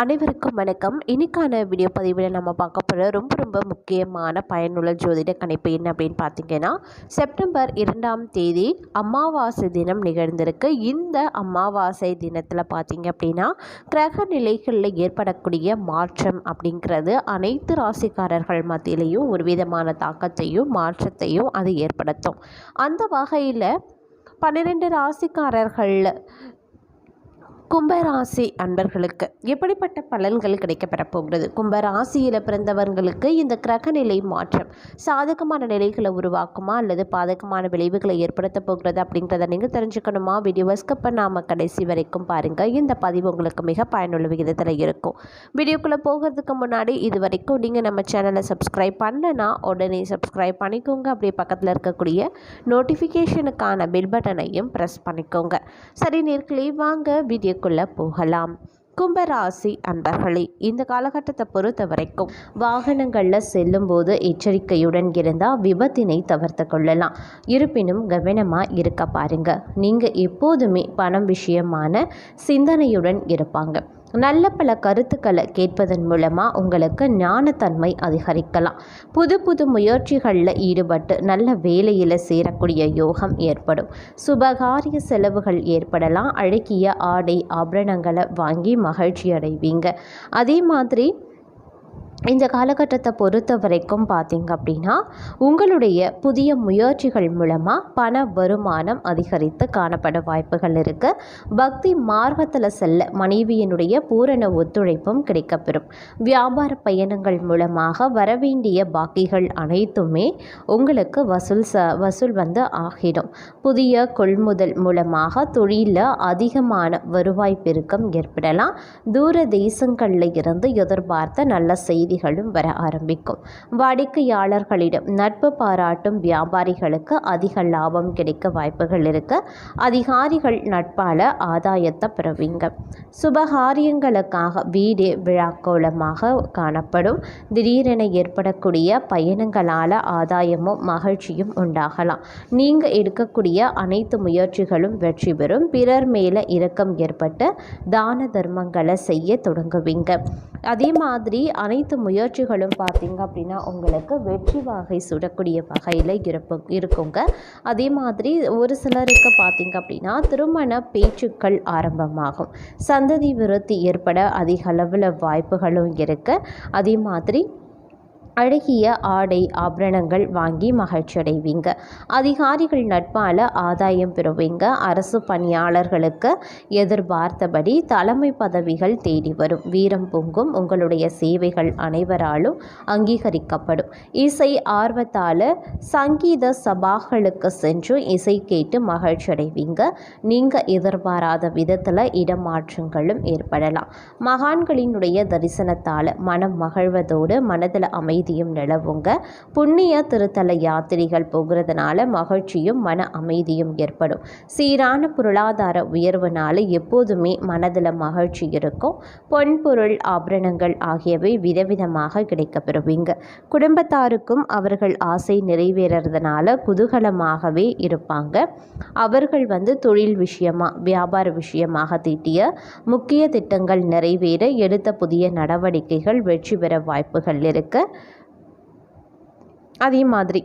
அனைவருக்கும் வணக்கம். இன்றைக்கான வீடியோ பதிவில் நம்ம பார்க்க போகிற ரொம்ப ரொம்ப முக்கியமான பயனுள்ள ஜோதிட கணிப்பு என்ன அப்படின்னு பார்த்தீங்கன்னா செப்டம்பர் இரண்டாம் தேதி அமாவாசை தினம் நிகழ்ந்திருக்கு. இந்த அமாவாசை தினத்தில் பார்த்தீங்க அப்படின்னா கிரக நிலைகளில் ஏற்படக்கூடிய மாற்றம் அப்படிங்கிறது அனைத்து ராசிக்காரர்கள் மத்தியிலையும் ஒரு விதமான தாக்கத்தையும் மாற்றத்தையும் அது ஏற்படுத்தும். அந்த வகையில் பன்னிரெண்டு ராசிக்காரர்கள் கும்பராசி அன்பர்களுக்கு எப்படிப்பட்ட பலன்கள் கிடைக்கப்பெறப் போகிறது? கும்பராசியில் பிறந்தவர்களுக்கு இந்த கிரகநிலை மாற்றம் சாதகமான நிலைகளை உருவாக்குமா? அல்லது பாதகமான விளைவுகளை ஏற்படுத்த போகிறது அப்படிங்கிறத நீங்கள் தெரிஞ்சுக்கணுமா? வீடியோ ஸ்கிப் பண்ணாமல் கடைசி வரைக்கும் பாருங்கள் இந்த பதிவு உங்களுக்கு மிக பயனுள்ள விகிதத்தில் இருக்கும். வீடியோக்குள்ளே போகிறதுக்கு முன்னாடி இது வரைக்கும் நீங்கள் நம்ம சேனலை சப்ஸ்கிரைப் பண்ணலைன்னா உடனே சப்ஸ்கிரைப் பண்ணிக்கோங்க. அப்படியே பக்கத்தில் இருக்கக்கூடிய நோட்டிஃபிகேஷனுக்கான பில் பட்டனையும் ப்ரெஸ் பண்ணிக்கோங்க. சரி நேர்களை வாங்க வீடியோ வீடியோக்குள்ளே போகலாம். கும்பராசி அன்பர்களே இந்த காலகட்டத்தை பொறுத்த வரைக்கும் வாகனங்களில் செல்லும்போது எச்சரிக்கையுடன் இருந்தால் விபத்தினை தவிர்த்து கொள்ளலாம். இருப்பினும் கவனமாக இருக்க பாருங்க. நீங்கள் எப்போதுமே பணம் விஷயமான சிந்தனையுடன் இருப்பாங்க. நல்ல பல கருத்துக்களை கேட்பதன் மூலமாக உங்களுக்கு ஞானத்தன்மை அதிகரிக்கலாம். புது புது முயற்சிகளில் ஈடுபட்டு நல்ல வேலையில் சேரக்கூடிய யோகம் ஏற்படும். சுபகாரிய செலவுகள் ஏற்படலாம். அழகிய ஆடை ஆபரணங்களை வாங்கி மகிழ்ச்சி அடைவீங்க அதே மாதிரி இந்த காலகட்டத்தை பொறுத்த வரைக்கும் பார்த்தீங்க அப்படின்னா உங்களுடைய புதிய முயற்சிகள் மூலமாக பண வருமானம் அதிகரித்து காணப்பட வாய்ப்புகள் இருக்குது பக்தி மார்க்கத்தில் செல்ல மனைவியினுடைய பூரண ஒத்துழைப்பும் கிடைக்கப்பெறும். வியாபார பயணங்கள் மூலமாக வரவேண்டிய பாக்கிகள் அனைத்துமே உங்களுக்கு வசூல் ச வசூல் வந்து ஆகிடும். புதிய கொள்முதல் மூலமாக தொழிலில் அதிகமான வருவாய் பெருக்கம் ஏற்படலாம். தூர தேசங்களில் இருந்து எதிர்பார்த்த நல்ல செய்தி செய்திகளும் வர ஆரம்பிக்கும். வாடிக்கையாளர்களிடம் நட்பு பாராட்டும் வியாபாரிகளுக்கு அதிக லாபம் கிடைக்க வாய்ப்புகள் இருக்க. அதிகாரிகள் நட்பால ஆதாயத்தை பெறுவீங்க. சுபகாரியங்களுக்காக வீடு விழாக்கோலமாக காணப்படும். திடீரென ஏற்படக்கூடிய பயணங்களால் ஆதாயமும் மகிழ்ச்சியும் உண்டாகலாம். நீங்கள் எடுக்கக்கூடிய அனைத்து முயற்சிகளும் வெற்றி பெறும். பிறர் மேலே இரக்கம் ஏற்பட்டு தான தர்மங்களை செய்ய தொடங்குவீங்க. அதே மாதிரி அனைத்து முயற்சிகளும் பார்த்தீங்க அப்படின்னா உங்களுக்கு வெற்றி வாகை சுடக்கூடிய வகையில் இருப்பு இருக்குங்க. அதே மாதிரி ஒரு சிலருக்கு பார்த்திங்க அப்படின்னா திருமண பேச்சுக்கள் ஆரம்பமாகும். சந்ததி விருத்தி ஏற்பட அதிக அளவில் வாய்ப்புகளும் இருக்குது அதே மாதிரி அழகிய ஆடை ஆபரணங்கள் வாங்கி மகிழ்ச்சி அடைவீங்க அதிகாரிகள் நட்பால் ஆதாயம் பெறுவீங்க. அரசு பணியாளர்களுக்கு எதிர்பார்த்தபடி தலைமை பதவிகள் தேடி வரும். வீரம் பொங்கும். உங்களுடைய சேவைகள் அனைவராலும் அங்கீகரிக்கப்படும். இசை ஆர்வத்தால் சங்கீத சபாக்களுக்கு சென்று இசை கேட்டு மகிழ்ச்சி அடைவீங்க நீங்கள் எதிர்பாராத விதத்தில் இடமாற்றங்களும் ஏற்படலாம். மகான்களினுடைய தரிசனத்தால் மனம் மகிழ்வதோடு மனதில் அமைதி அமைதியும் நிலவுங்க. புண்ணிய திருத்தல யாத்திரைகள் போகிறதுனால மகிழ்ச்சியும் மன அமைதியும் ஏற்படும். சீரான பொருளாதார உயர்வுனால எப்போதுமே மனதில் மகிழ்ச்சி இருக்கும். பொன்பொருள் ஆபரணங்கள் ஆகியவை விதவிதமாக கிடைக்கப்பெறுவீங்க. குடும்பத்தாருக்கும் அவர்கள் ஆசை நிறைவேறதுனால குதூகலமாகவே இருப்பாங்க. அவர்கள் வந்து தொழில் விஷயமா வியாபார விஷயமாக தீட்டிய முக்கிய திட்டங்கள் நிறைவேற எடுத்த புதிய நடவடிக்கைகள் வெற்றி பெற வாய்ப்புகள் இருக்குது அதே மாதிரி.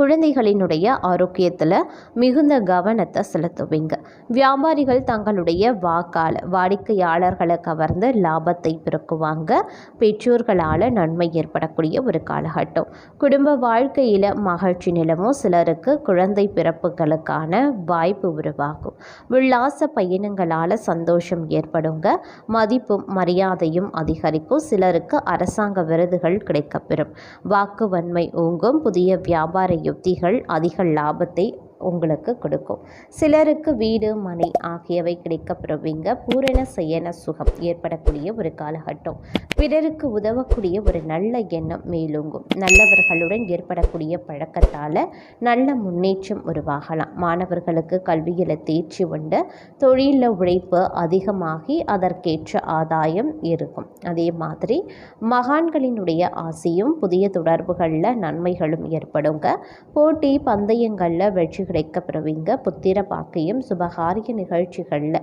குழந்தைகளினுடைய ஆரோக்கியத்தில் மிகுந்த கவனத்தை செலுத்துவீங்க. வியாபாரிகள் தங்களுடைய வாக்கால் வாடிக்கையாளர்களை கவர்ந்து லாபத்தை பெருக்குவாங்க. பெற்றோர்களால் நன்மை ஏற்படக்கூடிய ஒரு காலகட்டம். குடும்ப வாழ்க்கையில் மகிழ்ச்சி நிலமும் சிலருக்கு குழந்தை பிறப்புகளுக்கான வாய்ப்பு உருவாகும். உல்லாச பயணங்களால் சந்தோஷம் ஏற்படுங்க. மதிப்பும் மரியாதையும் அதிகரிக்கும். சிலருக்கு அரசாங்க விருதுகள் கிடைக்கப்பெறும். வாக்குவன்மை ஓங்கும். புதிய வியாபார யுக்திகள் அதிக லாபத்தை உங்களுக்கு கொடுக்கும். சிலருக்கு வீடு மனை ஆகியவை கிடைக்கப்பெறுவீங்க பூரண செய்யன சுகம் ஏற்படக்கூடிய ஒரு காலகட்டம். பிறருக்கு உதவக்கூடிய ஒரு நல்ல எண்ணம் மேலோங்கும். நல்லவர்களுடன் ஏற்படக்கூடிய பழக்கத்தால் நல்ல முன்னேற்றம் உருவாகலாம். மாணவர்களுக்கு கல்வியில் தேர்ச்சி உண்டு. தொழிலில் உழைப்பு அதிகமாகி அதற்கேற்ற ஆதாயம் இருக்கும். அதே மாதிரி மகான்களினுடைய ஆசையும் புதிய தொடர்புகளில் நன்மைகளும் ஏற்படுங்க. போட்டி பந்தயங்களில் வெற்றிகள் கிடைக்கப்படுவீங்க புத்திர பாக்கியம் சுபகாரிய நிகழ்ச்சிகளில்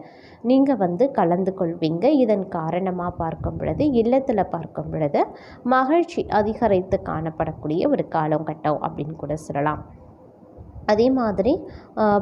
நீங்கள் வந்து கலந்து கொள்வீங்க. இதன் காரணமாக பார்க்கும் பொழுது இல்லத்தில் பார்க்கும் பொழுது மகிழ்ச்சி அதிகரித்து காணப்படக்கூடிய ஒரு காலங்கட்டம் அப்படின்னு கூட சொல்லலாம். அதே மாதிரி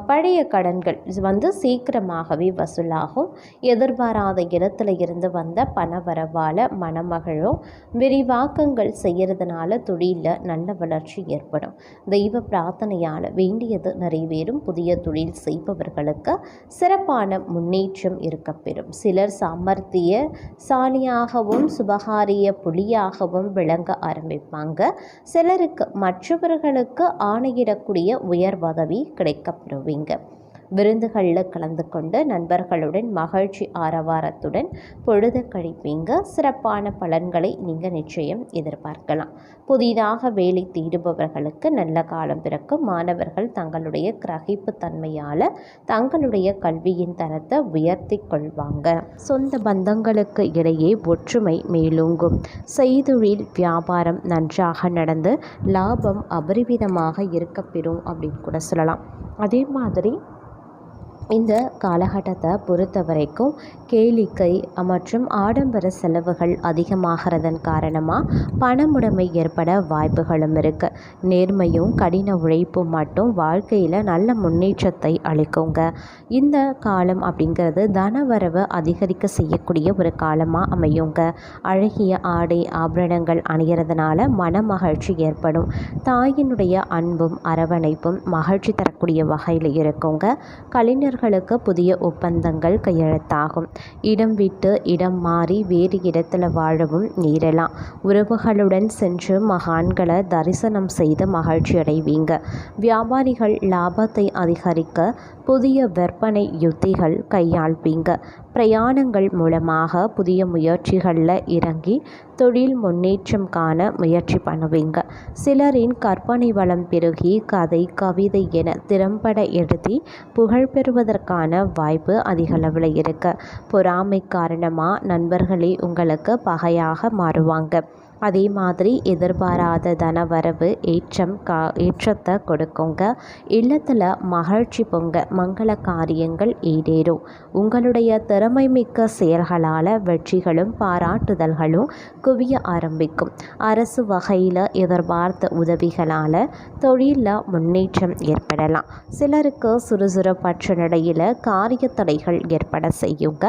பழைய கடன்கள் வந்து சீக்கிரமாகவே வசூலாகும். எதிர்பாராத இடத்துல இருந்து வந்த பண வரவால் மணமகளும் விரிவாக்கங்கள் செய்கிறதுனால தொழிலில் நல்ல வளர்ச்சி ஏற்படும். தெய்வ பிரார்த்தனையால் வேண்டியது நிறைவேறும். புதிய தொழில் செய்பவர்களுக்கு சிறப்பான முன்னேற்றம் இருக்கப்பெறும் சிலர் சாமர்த்திய சாலியாகவும் சுபகாரிய புலியாகவும் விளங்க ஆரம்பிப்பாங்க. சிலருக்கு மற்றவர்களுக்கு ஆணையிடக்கூடிய உயர் பதவி கிடைக்கப்பெறுவீங்க விருந்துகளில் கலந்து கொண்டு நண்பர்களுடன் மகிழ்ச்சி ஆரவாரத்துடன் பொழுது கழிப்பீங்க. சிறப்பான பலன்களை நீங்கள் நிச்சயம் எதிர்பார்க்கலாம். புதிதாக வேலை தேடுபவர்களுக்கு நல்ல காலம் பிறக்கும். மாணவர்கள் தங்களுடைய கிரகிப்பு தன்மையால் தங்களுடைய கல்வியின் தரத்தை உயர்த்தி கொள்வாங்க. சொந்த பந்தங்களுக்கு இடையே ஒற்றுமை மேலோங்கும். செய்தொழில் வியாபாரம் நன்றாக நடந்து லாபம் அபரிவிதமாக இருக்கப்பெறும் அப்படின்னு கூட சொல்லலாம். அதே மாதிரி இந்த காலகட்டத்தை பொறுத்த வரைக்கும் கேளிக்கை மற்றும் ஆடம்பர செலவுகள் அதிகமாகிறதன் காரணமாக பணமுடைமை ஏற்பட வாய்ப்புகளும் இருக்குது நேர்மையும் கடின உழைப்பும் மட்டும் வாழ்க்கையில் நல்ல முன்னேற்றத்தை அளிக்குங்க. இந்த காலம் அப்படிங்கிறது தனவரவை அதிகரிக்க செய்யக்கூடிய ஒரு காலமாக அமையுங்க. அழகிய ஆடை ஆபரணங்கள் அணிகிறதுனால மன மகிழ்ச்சி ஏற்படும். தாயினுடைய அன்பும் அரவணைப்பும் மகிழ்ச்சி தரக்கூடிய வகையில் இருக்குங்க. கலைஞர் அவர்களுக்கு புதிய ஒப்பந்தங்கள் கையெழுத்தாகும். இடம் விட்டு இடம் மாறி வேறு இடத்துல வாழவும் நேரலாம். உறவுகளுடன் சென்று மகான்களை தரிசனம் செய்து மகிழ்ச்சி அடைவீங்க வியாபாரிகள் லாபத்தை அதிகரிக்க புதிய விற்பனை யுத்திகள் கையாள்வீங்க. பிரயாணங்கள் மூலமாக புதிய முயற்சிகளில் இறங்கி தொழில் முன்னேற்றம் காண முயற்சி பண்ணுவீங்க. சிலரின் கற்பனை வளம் பெருகி கதை கவிதை என திறம்பட எழுதி புகழ் பெறுவது பெறுவதற்கான வாய்ப்பு அதிகளவில் இருக்கு. பொறாமை காரணமாக நண்பர்களே உங்களுக்கு பகையாக மாறுவாங்க. அதே மாதிரி எதிர்பாராத தனவரவு ஏற்றம் கா ஏற்றத்தை கொடுக்குங்க. இல்லத்தில் மகிழ்ச்சி பொங்க மங்கள காரியங்கள் ஈடேறும் உங்களுடைய திறமை மிக்க செயல்களால் வெற்றிகளும் பாராட்டுதல்களும் குவிய ஆரம்பிக்கும். அரசு வகையில் எதிர்பார்த்த உதவிகளால் தொழிலில் முன்னேற்றம் ஏற்படலாம். சிலருக்கு சுறுசுறுப்பற்ற நிலையில் காரிய தடைகள் ஏற்பட செய்யுங்க.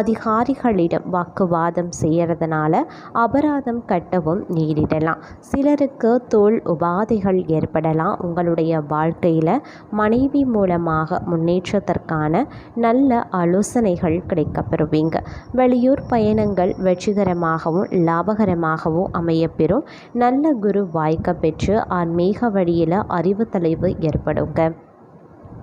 அதிகாரிகளிடம் வாக்குவாதம் செய்கிறதுனால அபராதம் கட்ட மட்டும் நேரிடலாம் சிலருக்கு தோல் உபாதைகள் ஏற்படலாம். உங்களுடைய வாழ்க்கையில் மனைவி மூலமாக முன்னேற்றத்திற்கான நல்ல ஆலோசனைகள் கிடைக்கப்பெறுவீங்க. வெளியூர் பயணங்கள் வெற்றிகரமாகவும் லாபகரமாகவும் அமையப்பெறும். நல்ல குரு வாய்க்க பெற்று ஆன்மீக வழியில் அறிவு தெளிவு ஏற்படுங்க.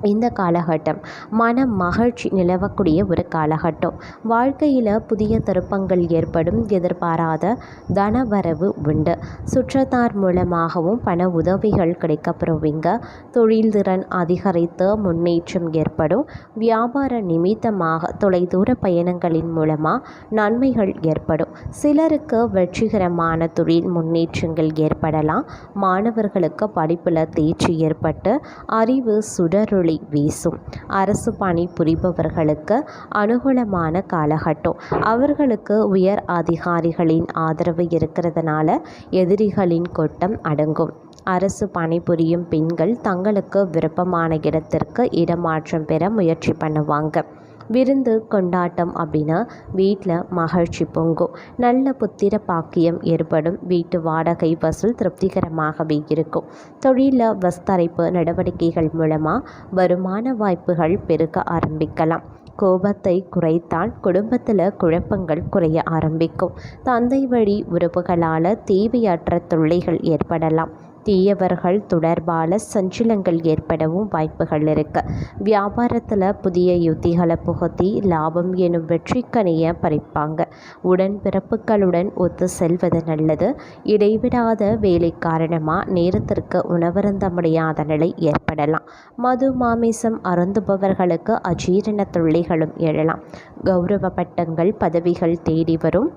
இந்த காலகட்டம் மன மகிழ்ச்சி நிலவக்கூடிய ஒரு காலகட்டம். வாழ்க்கையில் புதிய திருப்பங்கள் ஏற்படும் எதிர்பாராத தனவரவு உண்டு. சுற்றத்தார் மூலமாகவும் பண உதவிகள் கிடைக்கப்பெறுவீங்க. தொழில் திறன் அதிகரித்து முன்னேற்றம் ஏற்படும். வியாபார நிமித்தமாக தொலைதூர பயணங்களின் மூலமாக நன்மைகள் ஏற்படும். சிலருக்கு வெற்றிகரமான தொழில் முன்னேற்றங்கள் ஏற்படலாம். மாணவர்களுக்கு படிப்பில் தேர்ச்சி ஏற்பட்டு அறிவு சுடருள் ஒளி வீசும். அரசு பணி புரிபவர்களுக்கு அனுகூலமான காலகட்டம். அவர்களுக்கு உயர் அதிகாரிகளின் ஆதரவு இருக்கிறதுனால எதிரிகளின் கொட்டம் அடங்கும். அரசு பணிபுரியும் பெண்கள் தங்களுக்கு விருப்பமான இடத்திற்கு இடமாற்றம் பெற முயற்சி பண்ணுவாங்க. விருந்து கொண்டாட்டம் அப்படின்னா வீட்டில் மகிழ்ச்சி பொங்கும். நல்ல புத்திர பாக்கியம் ஏற்படும். வீட்டு வாடகை வசூல் திருப்திகரமாகவே இருக்கும். தொழிலில் வஸ்தரைப்பு நடவடிக்கைகள் மூலமாக வருமான வாய்ப்புகள் பெருக ஆரம்பிக்கலாம். கோபத்தை குறைத்தால் குடும்பத்தில் குழப்பங்கள் குறைய ஆரம்பிக்கும். தந்தை வழி உறவுகளால் தேவையற்ற தொல்லைகள் ஏற்படலாம். தீயவர்கள் தொடர்பான சஞ்சலங்கள் ஏற்படவும் வாய்ப்புகள் இருக்கு. வியாபாரத்தில் புதிய யுத்திகளை புகுத்தி லாபம் எனும் வெற்றிக்கனிய பறிப்பாங்க. உடன்பிறப்புகளுடன் ஒத்து செல்வது நல்லது. இடைவிடாத வேலை காரணமாக நேரத்திற்கு உணவருந்த முடியாத நிலை ஏற்படலாம். மது மாமிசம் அருந்துபவர்களுக்கு அஜீரண தொல்லைகளும் எழலாம். கௌரவ பட்டங்கள் பதவிகள் தேடி வரும்.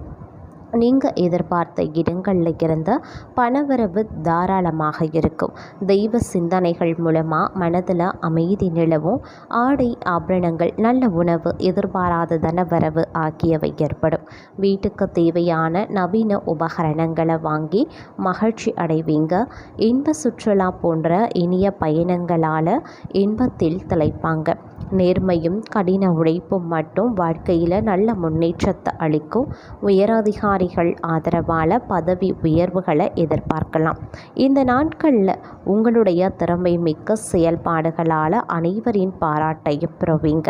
நீங்கள் எதிர்பார்த்த இடங்களில் இருந்து பணவரவு தாராளமாக இருக்கும். தெய்வ சிந்தனைகள் மூலமாக மனதில் அமைதி நிலவும். ஆடை ஆபரணங்கள் நல்ல உணவு எதிர்பாராத தனவரவு ஆகியவை ஏற்படும். வீட்டுக்கு தேவையான நவீன உபகரணங்களை வாங்கி மகிழ்ச்சி அடைவீங்க. இன்ப சுற்றுலா போன்ற இனிய பயணங்களால் இன்பத்தில் திளைப்பாங்க. நேர்மையும் கடின உழைப்பும் மட்டும் வாழ்க்கையில் நல்ல முன்னேற்றத்தை அளிக்கும். அதிகாரிகள் ஆதரவால் பதவி உயர்வுகளை எதிர்பார்க்கலாம். இந்த நாட்களில் உங்களுடைய திறமை மிக்க செயல்பாடுகளால் அனைவரின் பாராட்டையும் பெறுவீங்க.